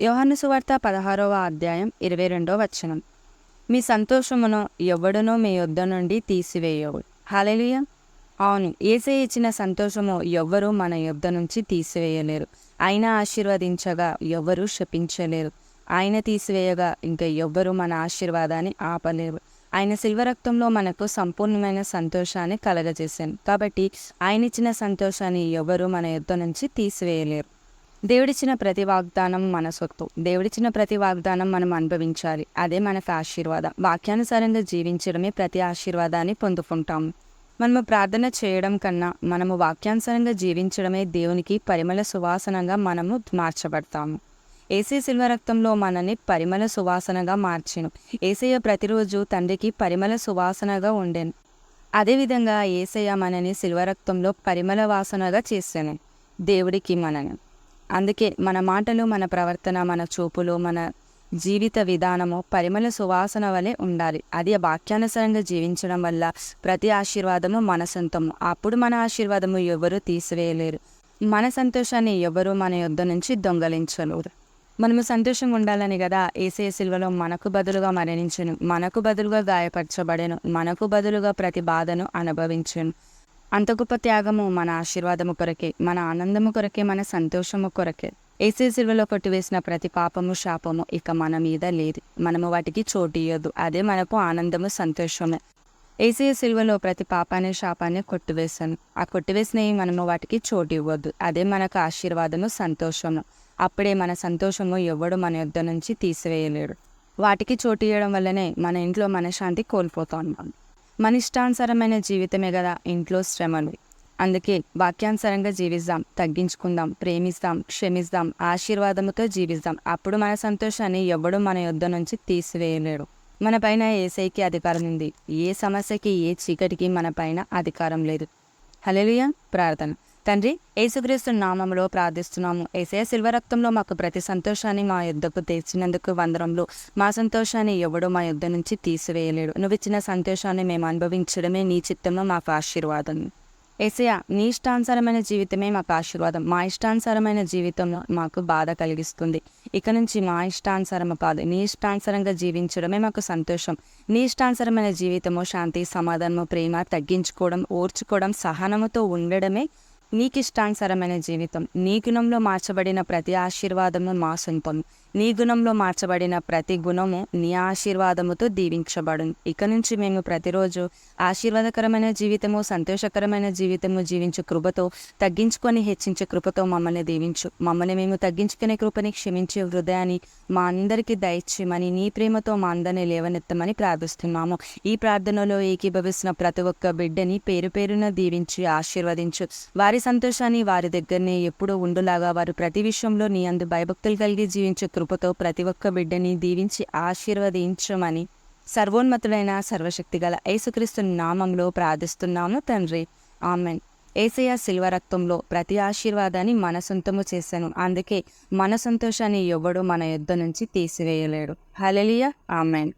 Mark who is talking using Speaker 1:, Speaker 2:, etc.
Speaker 1: యోహాను సువార్త పదహారవ అధ్యాయం ఇరవై రెండవ వచనం. మీ సంతోషమును ఎవడనో మీ యొద్ద నుండి తీసివేయవు హాలెలుయ అవును ఏసే ఇచ్చిన సంతోషము ఎవ్వరూ మన యొద్ద నుంచి తీసివేయలేరు. ఆయన ఆశీర్వదించగా ఎవ్వరూ శపించలేరు. ఆయన తీసివేయగా ఇంకా ఎవ్వరూ మన ఆశీర్వాదాన్ని ఆపలేరు. ఆయన శిల్వరక్తంలో మనకు సంపూర్ణమైన సంతోషాన్ని కలగజేశాను. కాబట్టి ఆయన ఇచ్చిన సంతోషాన్ని ఎవరు మన యుద్ధ నుంచి తీసివేయలేరు. దేవుడిచ్చిన ప్రతి వాగ్దానం మన సొత్తు. దేవుడిచ్చిన ప్రతి వాగ్దానం మనం అనుభవించాలి. అదే మనకు ఆశీర్వాదం. వాక్యానుసారంగా జీవించడమే ప్రతి ఆశీర్వాదాన్ని పొందుకుంటాం. మనము ప్రార్థన చేయడం కన్నా మనము వాక్యానుసారంగా జీవించడమే దేవునికి పరిమళ సువాసనగా మనము మార్చబడతాము ఏసీ శిల్వ రక్తంలో మనని పరిమళ సువాసనగా మార్చెను. ఏసయ్య ప్రతిరోజు తండ్రికి పరిమళ సువాసనగా ఉండెను. అదేవిధంగా ఏసయ్య మనని శిల్వ రక్తంలో పరిమళ వాసనగా చేశాను దేవుడికి మనని. అందుకే మన మాటలు మన ప్రవర్తన మన చూపులు మన జీవిత విధానము పరిమళ సువాసన వలె ఉండాలి. అది వాక్యానుసారంగా జీవించడం వల్ల ప్రతి ఆశీర్వాదము మన సొంతము. అప్పుడు మన ఆశీర్వాదము ఎవరూ తీసివేయలేరు. మన సంతోషాన్ని ఎవరు మన యొద్ద నుంచి దొంగలించలేరు. మనము సంతోషంగా ఉండాలని కదా ఏసే సిల్వలో మనకు బదులుగా మరణించను. మనకు బదులుగా గాయపరచబడెను. మనకు బదులుగా ప్రతి బాధను అనుభవించను. అంత గొప్ప త్యాగము మన ఆశీర్వాదము కొరకే మన ఆనందము కొరకే మన సంతోషము కొరకే. ఏసీ సిల్వలో కొట్టివేసిన ప్రతి పాపము శాపము ఇక మన మీద లేదు. మనము వాటికి చోటు ఇయ్యదు. అదే మనకు ఆనందము సంతోషమే. ఏసీ సిల్వలో ప్రతి పాపాన్ని శాపాన్ని కొట్టివేశాను. ఆ కొట్టివేసినవి మనము వాటికి చోటు ఇవ్వద్దు అదే మనకు ఆశీర్వాదము సంతోషము. అప్పుడే మన సంతోషము ఎవడు మన యుద్ధ నుంచి తీసివేయలేడు. వాటికి చోటు ఇవ్వడం వల్లనే మన ఇంట్లో మనశ్శాంతి కోల్పోతా ఉన్నాం మన ఇష్టానుసారమైన జీవితమే కదా ఇంట్లో శ్రమలు. అందుకే వాక్యానుసారంగా జీవిస్తాం తగ్గించుకుందాం ప్రేమిస్తాం క్షమిస్తాం ఆశీర్వాదముతో జీవిస్తాం అప్పుడు మన సంతోషాన్ని ఎవడు మన యొద్ద నుంచి తీసివేయలేడు. మన పైన ఏసైకి అధికారం ఉంది. ఏ సమస్యకి ఏ చీకటికి మన పైన అధికారం లేదు. హలెలుయ ప్రార్థన. తండ్రి యేసుక్రీస్తు నామంలో ప్రార్థిస్తున్నాము. ఏసే శిల్వరక్తంలో మాకు ప్రతి సంతోషాన్ని మా యుద్ధకు తెచ్చినందుకు వందరంలో మా సంతోషాన్ని ఎవడో మా యుద్ధ నుంచి తీసివేయలేడు. నువ్వు ఇచ్చిన సంతోషాన్ని మేము అనుభవించడమే నీ చిత్తంలో మాకు ఆశీర్వాదం. ఏసయ నీ ఇష్టానుసారమైన జీవితమే మాకు ఆశీర్వాదం. మా ఇష్టానుసారమైన జీవితం మాకు బాధ కలిగిస్తుంది. ఇక నుంచి మా ఇష్టానుసారము కాదు నీ ఇష్టానుసారంగా జీవించడమే మాకు సంతోషం. నీ ఇష్టానుసారమైన జీవితము శాంతి సమాధానము ప్రేమ తగ్గించుకోవడం ఓర్చుకోవడం సహనముతో ఉండడమే నీకు ఇష్టానుసరమైన జీవితం నీ గుణంలో మార్చబడిన ప్రతి ఆశీర్వాదము మా సొంతం. నీ గుణంలో మార్చబడిన ప్రతి గుణము నీ ఆశీర్వాదముతో దీవించబడును. ఇక నుంచి మేము ప్రతిరోజు ఆశీర్వాదకరమైన జీవితము సంతోషకరమైన జీవితము జీవించు కృపతో తగ్గించుకొని హెచ్చించే కృపతో మమ్మల్ని దీవించు. మమ్మల్ని మేము తగ్గించుకునే కృపని క్షమించే హృదయాన్ని మా అందరికీ దయచేయమని నీ ప్రేమతో మా అందరినీ లేవనెత్తమని ప్రార్థిస్తున్నాము. ఈ ప్రార్థనలో ఏకీభవిస్తున్న ప్రతి ఒక్క బిడ్డని పేరు పేరున దీవించి ఆశీర్వదించు. వారి సంతోషాన్ని వారి దగ్గరనే ఎప్పుడూ ఉండులాగా వారు ప్రతి విషయంలో నీ అందు భయభక్తులు కలిగి జీవించే కృపతో ప్రతి ఒక్క బిడ్డని దీవించి ఆశీర్వదించమని సర్వోన్నతుడైన సర్వశక్తి గల యేసుక్రీస్తు నామంలో ప్రార్థిస్తున్నాము తండ్రి. ఆమెన్. ఏసయ శిల్వ రక్తంలో ప్రతి ఆశీర్వాదాన్ని మన సొంతము చేశాను. అందుకే మన సంతోషాన్ని ఎవ్వడు మన యుద్ధ నుంచి తీసివేయలేడు. హలలియ ఆమెన్.